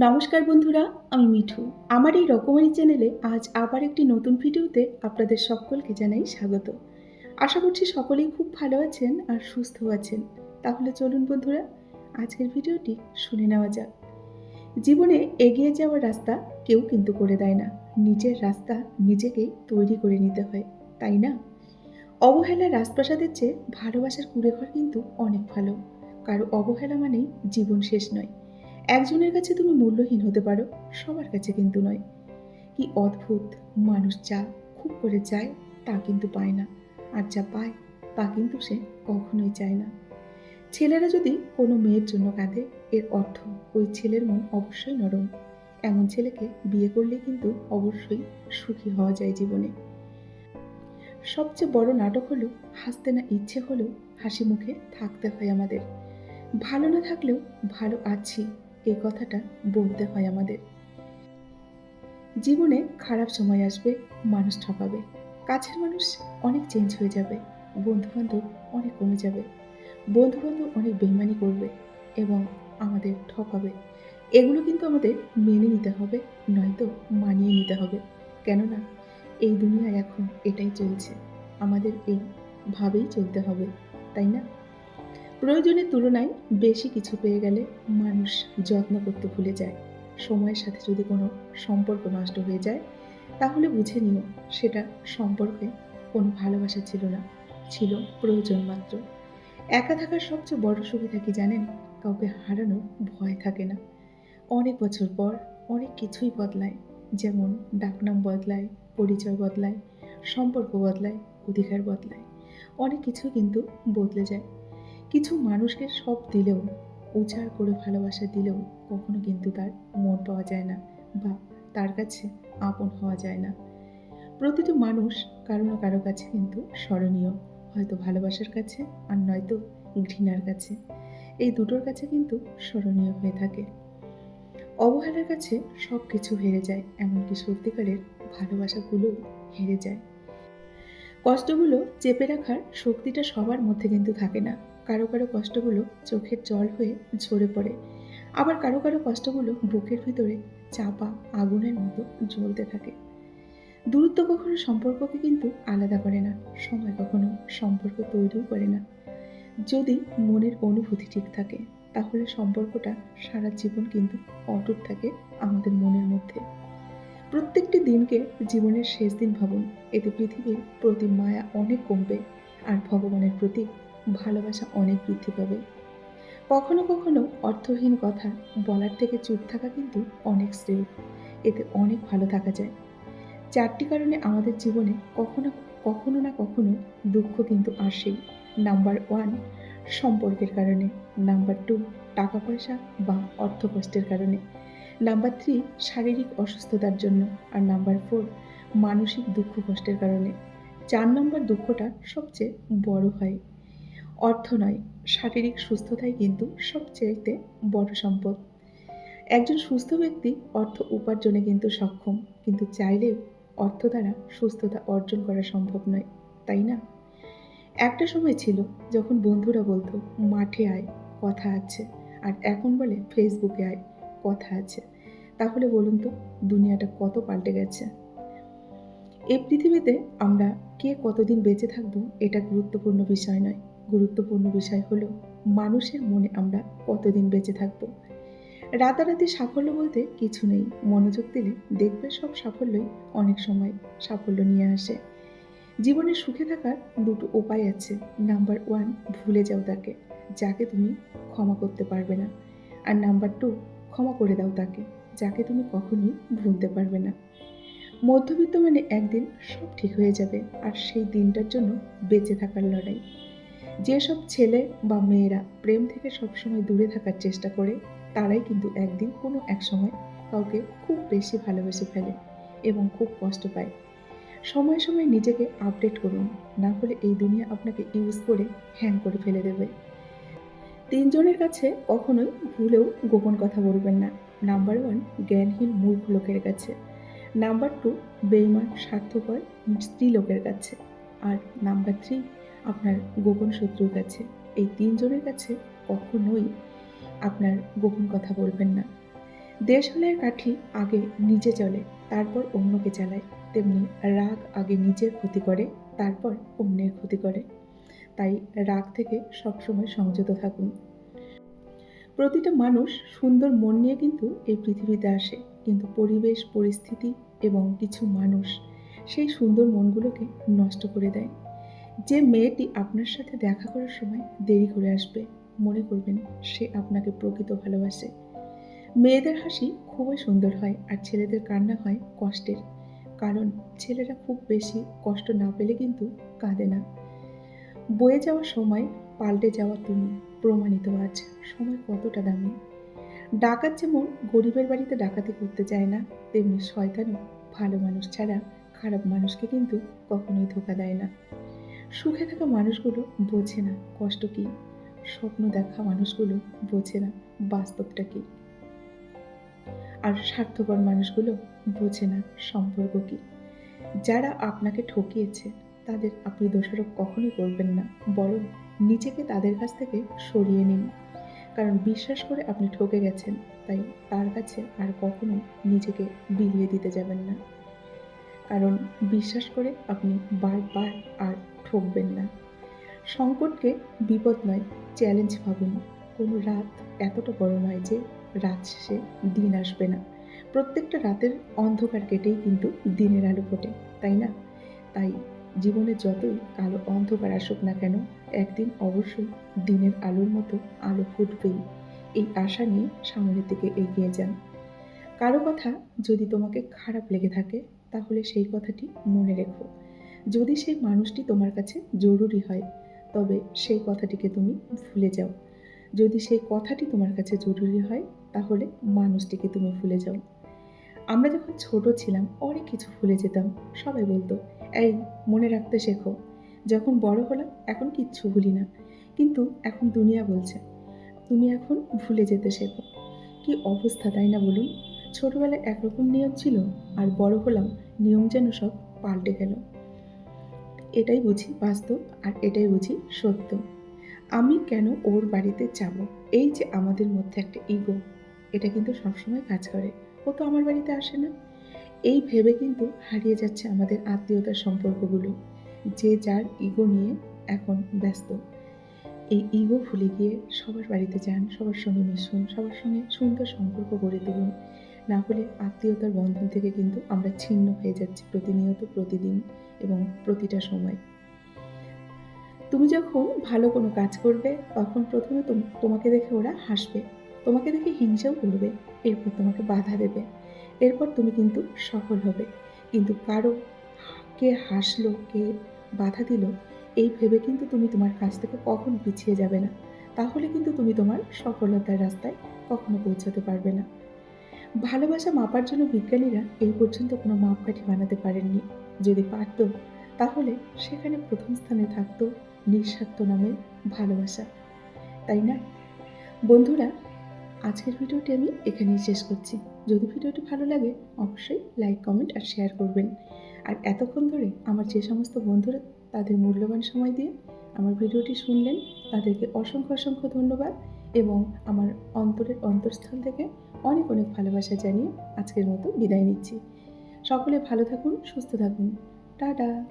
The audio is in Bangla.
নমস্কার বন্ধুরা, আমি মিঠু। আমার এই রকমারি চ্যানেলে আজ আবার একটি নতুন ভিডিওতে আপনাদের সকলকে জানাই স্বাগত। আশা করছি সকলেই খুব ভালো আছেন আর সুস্থ আছেন। তাহলে চলুন বন্ধুরা, আজকের ভিডিওটি শুনে নেওয়া যাক। জীবনে এগিয়ে যাওয়ার রাস্তা কেউ কিন্তু করে দেয় না। নিজের রাস্তা নিজেকেই তৈরি করে নিতে হয়, তাই না? অবহেলা রাজপ্রাসাদের চেয়ে ভালোবাসার কুড়েঘর কিন্তু অনেক ভালো। কারও অবহেলা মানেই জীবন শেষ নয়। একজনের কাছে তুমি মূল্যহীন হতে পারো, সবার কাছে কিন্তু নয়। কি অদ্ভুত, মানুষ যা খুব করে চায়, তা কিন্তু পায় না। আর যা পায়, তা কিন্তু সে কখনোই চায় না। ছেলেরা যদি কোনো মেয়ের জন্য কাঁদে, এর অর্থ ওই ছেলের মন অবশ্যই নরম। এমন ছেলেকে বিয়ে করলে কিন্তু অবশ্যই সুখী হওয়া যায় জীবনে। সবচেয়ে বড় নাটক হলো, হাসতে না ইচ্ছে হলেও হাসি মুখে থাকতে হয় আমাদের। ভালো না থাকলেও ভালো আছি এই কথাটা বলতে হয় আমাদের। জীবনে খারাপ সময় আসবে, মানুষ ঠকাবে। কাছের মানুষ অনেক চেঞ্জ হয়ে যাবে বন্ধু বান্ধব অনেক কমে যাবে বন্ধু বান্ধব অনেক বেমানি করবে এবং আমাদের ঠকাবে। এগুলো কিন্তু আমাদের মেনে নিতে হবে, নয়তো মানিয়ে নিতে হবে। কেননা এই দুনিয়ায় এখন এটাই চলছে, আমাদের এই ভাবেই চলতে হবে, তাই না? প্রয়োজনের তুলনায় বেশি কিছু পেয়ে গেলে মানুষ যত্ন করতে ভুলে যায়। সময়ের সাথে যদি কোনো সম্পর্ক নষ্ট হয়ে যায়, তাহলে বুঝে নিও সেটা সম্পর্কে কোনো ভালোবাসা ছিল না, ছিল প্রয়োজন মাত্র। একা থাকার সবচেয়ে বড় সুবিধা কি জানেন? কাউকে হারানোর ভয় থাকে না। অনেক বছর পর অনেক কিছুই বদলায়, যেমন ডাকনাম বদলায়, পরিচয় বদলায়, সম্পর্ক বদলায়, অধিকার বদলায়। অনেক কিছু কিন্তু বদলে যায়। কিছু মানুষকে সব দিলেও, উজাড় করে ভালোবাসা দিলেও কখনো কিন্তু তার মন পাওয়া যায় না বা তার কাছে আপন হওয়া যায় না। প্রতিটি মানুষ কারও না কারও কাছে কিন্তু স্মরণীয়। হয়তো ভালোবাসার কাছে আর নয়তো ঘৃণার কাছে। এই দুটোর কাছে কিন্তু স্মরণীয় হয়ে থাকে। অবহেলার কাছে সব কিছু হেরে যায়, এমনকি সত্যিকারের ভালোবাসাগুলো হেরে যায়। কষ্টগুলো চেপে রাখার শক্তিটা সবার মধ্যে কিন্তু থাকে না। কারও কারও কষ্টগুলো চোখের জল হয়ে ঝরে পড়ে। আবার কারও কারও কষ্টগুলো বুকের ভিতরে চাপা আগুনের মতো জ্বলতে থাকে। দূরত্ব কখনো সম্পর্ককে কিন্তু আলাদা করে না, সময় কখনো সম্পর্ক তৈরিও করে না। যদি মনের অনুভূতি ঠিক থাকে, তাহলে সম্পর্কটা সারা জীবন কিন্তু অটুট থাকে আমাদের মনের মধ্যে। প্রত্যেকটি দিনকে জীবনের শেষ দিন ভাবুন, এতে পৃথিবীর প্রতি মায়া অনেক কমবে, আর ভগবানের প্রতি ভালোবাসা অনেক বৃদ্ধি পাবে। কখনো কখনো অর্থহীন কথা বলার থেকে চুপ থাকা কিন্তু অনেক শ্রেয়। এতে অনেক ভালো থাকা যায়। চারটি কারণে আমাদের জীবনে কখনো কখনো না কখনো দুঃখ কিন্তু আসেই। নাম্বার ওয়ান, সম্পর্কের কারণে। নাম্বার টু টাকা পয়সা বা অর্থ কষ্টের কারণে। নাম্বার থ্রি, শারীরিক অসুস্থতার জন্য। আর নাম্বার ফোর, মানসিক দুঃখ কষ্টের কারণে। চার নম্বর দুঃখটা সবচেয়ে বড় হয়। অর্থ নয়, শারীরিক সুস্থতাই কিন্তু সবচেয়েতে বড় সম্পদ। একজন সুস্থ ব্যক্তি অর্থ উপার্জনে কিন্তু সক্ষম, কিন্তু চাইলেও অর্থ দ্বারা সুস্থতা অর্জন করা সম্ভব নয়, তাই না? একটা সময় ছিল যখন বন্ধুরা বলতো, মাঠে আয়, কথা আছে। আর এখন বলে, ফেসবুকে আয়, কথা আছে। তাহলে বলুন তো, দুনিয়াটা কত পাল্টে গেছে? এই পৃথিবীতে আমরা কে কতদিন বেঁচে থাকব এটা গুরুত্বপূর্ণ বিষয় নয়। গুরুত্বপূর্ণ বিষয় হলো, মানুষের মনে আমরা কতদিন বেঁচে থাকব? রাতারাতি সাফল্য বলতে কিছু নেই। মনোযোগ দিলে দেখবে সব সাফল্যই অনেক সময় সাফল্য নিয়ে আসে। জীবনে সুখে থাকার দুটো উপায় আছে। নাম্বার ওয়ান, ভুলে যাও তাকে, যাকে তুমি ক্ষমা করতে পারবে না। আর নাম্বার টু, ক্ষমা করে দাও তাকে, যাকে তুমি কখনোই ভুলতে পারবে না। মধ্যবিত্ত মানে একদিন সব ঠিক হয়ে যাবে, আর সেই দিনটার জন্য বেঁচে থাকার লড়াই। যেসব ছেলে বা মেয়েরা প্রেম থেকে সবসময় দূরে থাকার চেষ্টা করে, তারাই কিন্তু একদিন কোনো এক সময় কাউকে খুব বেশি ভালোবেসে ফেলে এবং খুব কষ্ট পায়। সময় সময় নিজেকে আপডেট করুন, না হলে এই দুনিয়া আপনাকে ইউজ করে হ্যাং করে ফেলে দেবে। তিনজনের কাছে কখনোই ভুলেও গোপন কথা বলবেন না। নাম্বার ওয়ান জ্ঞানহীন মূর্খ লোকের কাছে। নাম্বার টু বেইমান, স্বার্থপর স্ত্রী লোকের কাছে। আর নাম্বার থ্রি আপনার গোপন শত্রুর কাছে, এই তিনজনের কাছে কখনোই আপনার গোপন কথা বলবেন না। দেশালের কাঠি আগে নিজে চলে, তারপর অন্যকে চালায়। তেমনি রাগ আগে নিজের ক্ষতি করে, তারপর অন্যের ক্ষতি করে। তাই রাগ থেকে সবসময় সংযত থাকুন। প্রতিটা মানুষ সুন্দর মন নিয়ে কিন্তু এই পৃথিবীতে আসে, কিন্তু পরিবেশ, পরিস্থিতি এবং কিছু মানুষ সেই সুন্দর মনগুলোকে নষ্ট করে দেয়। যে মেয়েটি আপনার সাথে দেখা করার সময় দেরি করে আসবে, মনে করবেন সে আপনাকে প্রকৃত ভালোবাসে। মেয়েদের হাসি খুবই সুন্দর হয় আর ছেলেদের কান্না হয় কষ্টের, কারণ ছেলেরা খুব বেশি কষ্ট না পেলে কিন্তু কাঁদে না। বয়ে যাওয়ার সময় পাল্টে যাওয়া তুমি, প্রমাণিত আজ, সময় কতটা দামি। ডাকাত যেমন গরিবের বাড়িতে ডাকাতি করতে চায় না, তেমনি শয়তানও ভালো মানুষ ছাড়া খারাপ মানুষকে কিন্তু কখনোই ধোকা দেয় না। সুখে থাকা মানুষগুলো বোঝে না কষ্ট কী, স্বপ্ন দেখা মানুষগুলো বোঝে না বাস্তবটা কী। আর স্বার্থপর মানুষগুলো বোঝে না সম্পর্ক কী। যারা আপনাকে ঠকিয়েছে, তাদের আপনি দোষারোপ কখনোই করবেন না, বরং নিজেকে তাদের কাছ থেকে সরিয়ে নিন। কারণ বিশ্বাস করে আপনি ঠকে গেছেন, তাই তার কাছে আর কখনো নিজেকে বিলিয়ে দিতে যাবেন না। কারণ বিশ্বাস করে আপনি বারবার আর ঠকবেন না। সংকটকে বিপদ নয় চ্যালেঞ্জ ভাবুন। কোনো রাত এতটা বড় নয় যে রাত শেষে দিন আসবে না। প্রত্যেকটা রাতের অন্ধকার কেটেই কিন্তু দিনের আলো ফোটে, তাই না? তাই জীবনে যতই কালো অন্ধকার আসুক না কেন, একদিন অবশ্যই দিনের আলোর মতো আলো ফুটবেই। এই আশা নিয়ে সামনের দিকে এগিয়ে যান। কারও কথা যদি তোমাকে খারাপ লেগে থাকে, তাহলে সেই কথাটি মনে রেখো। যদি সেই মানুষটি তোমার কাছে জরুরি হয়, তবে সেই কথাটিকে তুমি ভুলে যাও। যদি সেই কথাটি তোমার কাছে জরুরি হয়, তাহলে মানুষটিকে তুমি ভুলে যাও। আমরা যখন ছোট ছিলাম, অনেক কিছু ভুলে যেতাম। সবাই বলতো, এই, মনে রাখতে শেখো। যখন বড় হলাম, এখন কিচ্ছু ভুলি না। কিন্তু এখন দুনিয়া বলছে, তুমি এখন ভুলে যেতে শেখো। কি অবস্থা, তাই না বলুন? ছোটবেলায় একরকম নিয়ম ছিল, আর বড় হলাম, নিয়ম যেন সব পাল্টে গেল। এটাই বুঝি বাস্তব আর এটাই বুঝি সত্য। আমি কেন ওর বাড়িতে যাব? এই যে আমাদের মধ্যে একটা ইগো এটা কিন্তু সবসময় কাজ করে। ও তো আমার বাড়িতে আসে না। এই ভেবে কিন্তু হারিয়ে যাচ্ছে আমাদের আত্মীয়তার সম্পর্কগুলো, যে যার ইগো নিয়ে এখন ব্যস্ত। এই ইগো ভুলে গিয়ে সবার বাড়িতে যান, সবার সঙ্গে মিশুন, সবার সঙ্গে সুন্দর সম্পর্ক গড়ে তুলুন। না হলে আত্মীয়তার বন্ধন থেকে কিন্তু আমরা ছিন্ন হয়ে যাচ্ছি প্রতিনিয়ত, প্রতিদিন এবং প্রতিটা সময়। তুমি যখন ভালো কোনো কাজ করবে, তখন প্রথমে তোম- তোমাকে দেখে ওরা হাসবে। তোমাকে দেখে হিংসাও করবে, এরপর তোমাকে বাধা দেবে। এরপর তুমি কিন্তু সফল হবে। কিন্তু কারও কে হাসলো, কে বাধা দিল, এই ভেবে কিন্তু তুমি তোমার কাছ থেকে কখনো পিছিয়ে যাবে না। তাহলে কিন্তু তুমি তোমার সফলতার রাস্তায় কখনো পৌঁছাতে পারবে না। ভালোবাসা মাপার জন্য বিজ্ঞানীরা এই পর্যন্ত কোনো মাপকাঠি বানাতে পারেননি। যদি পারত, তাহলে সেখানে প্রথম স্থানে থাকতো নিঃস্বার্থ নামের ভালোবাসা। তাই না? বন্ধুরা, আজকের ভিডিওটি আমি এখানেই শেষ করছি। যদি ভিডিওটি ভালো লাগে, অবশ্যই লাইক, কমেন্ট আর শেয়ার করবেন। আর এতক্ষণ ধরে আমার যে সমস্ত বন্ধুরা তাদের মূল্যবান সময় দিয়ে আমার ভিডিওটি শুনলেন, তাদেরকে অসংখ্য অসংখ্য ধন্যবাদ। এবং আমার অন্তরের অন্তঃস্থান থেকে অনেক অনেক ভালোবাসা জানিয়ে আজকের মতো বিদায় নিচ্ছি। সকলে ভালো থাকুন, সুস্থ থাকুন। টাটা!